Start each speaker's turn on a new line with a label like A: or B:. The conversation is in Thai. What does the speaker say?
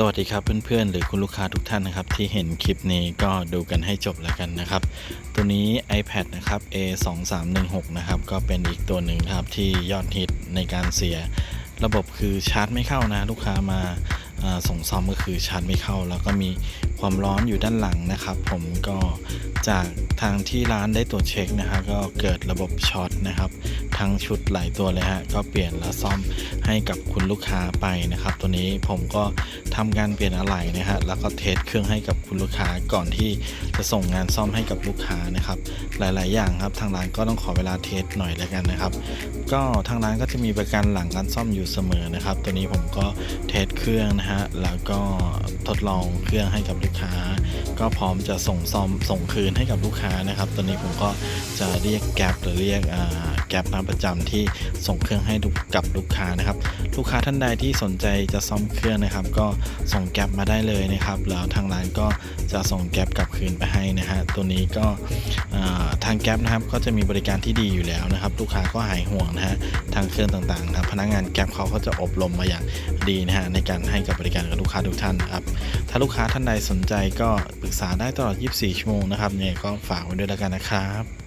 A: สวัสดีครับเพื่อนๆ หรือคุณลูกค้าทุกท่านนะครับ ที่เห็นคลิปนี้ก็ดูกันให้จบแล้วกันนะครับ ตัวนี้ iPad นะครับ A 2 3 1 6 นะครับ ก็เป็นอีกตัวหนึ่งครับที่ยอดฮิตในการเสีย ระบบคือชาร์จไม่เข้านะ ลูกค้ามาส่งซ่อมก็คือชาร์จไม่เข้า แล้วก็มี ความร้อนอยู่ด้านหลังนะครับ ผมก็จากทางที่ร้านได้ตรวจเช็คนะฮะก็เกิดระบบช็อตนะครับทั้งชุดหลายตัวเลยฮะก็เปลี่ยนและซ่อมให้กับคุณลูกค้าไปนะครับ ตัวนี้ผมก็ทำการเปลี่ยนอะไหล่นะฮะแล้วก็เทสเครื่องให้กับคุณลูกค้าก่อนที่จะส่งงานซ่อมให้กับลูกค้านะครับ หลาย ๆ อย่างครับทางร้านก็ต้องขอเวลาเทสหน่อยแล้วกันนะครับ ก็ทางร้านก็จะมีประกันหลังการซ่อมอยู่เสมอนะครับ ตัวนี้ผมก็เทสเครื่องนะฮะแล้วก็ทดลองเครื่องให้กับลูกค้า ก็พร้อมจะส่งซ่อมส่งคืนให้กับลูกค้านะครับ ตอนนี้ผมก็จะเรียกแก๊ปหรือเรียกอ่า แก๊ปมาประจำที่ส่งเครื่องให้กับลูกค้านะครับ ลูกค้าท่านใดที่สนใจจะซ่อมเครื่องนะครับ ก็ส่งแก๊ปมาได้เลยนะครับ แล้วทางร้านก็จะส่งแก๊ปกลับคืนไปให้นะฮะตัวนี้ก็ทางแก๊ปนะครับก็จะมีบริการที่ดีอยู่แล้วนะครับ ลูกค้าก็หายห่วงนะฮะทางเครื่องต่างๆนะครับพนักงานแก๊ปเขาก็จะอบรมมาอย่างดีนะฮะในการให้กับบริการกับลูกค้าทุกท่านนครับถ้าลูกค้าท่านใดสนใจก็ปรึกษาได้ตลอด 24 ชั่วโมงนะครับเนี่ยก็ฝากไว้ด้วยแล้วกันนะครับ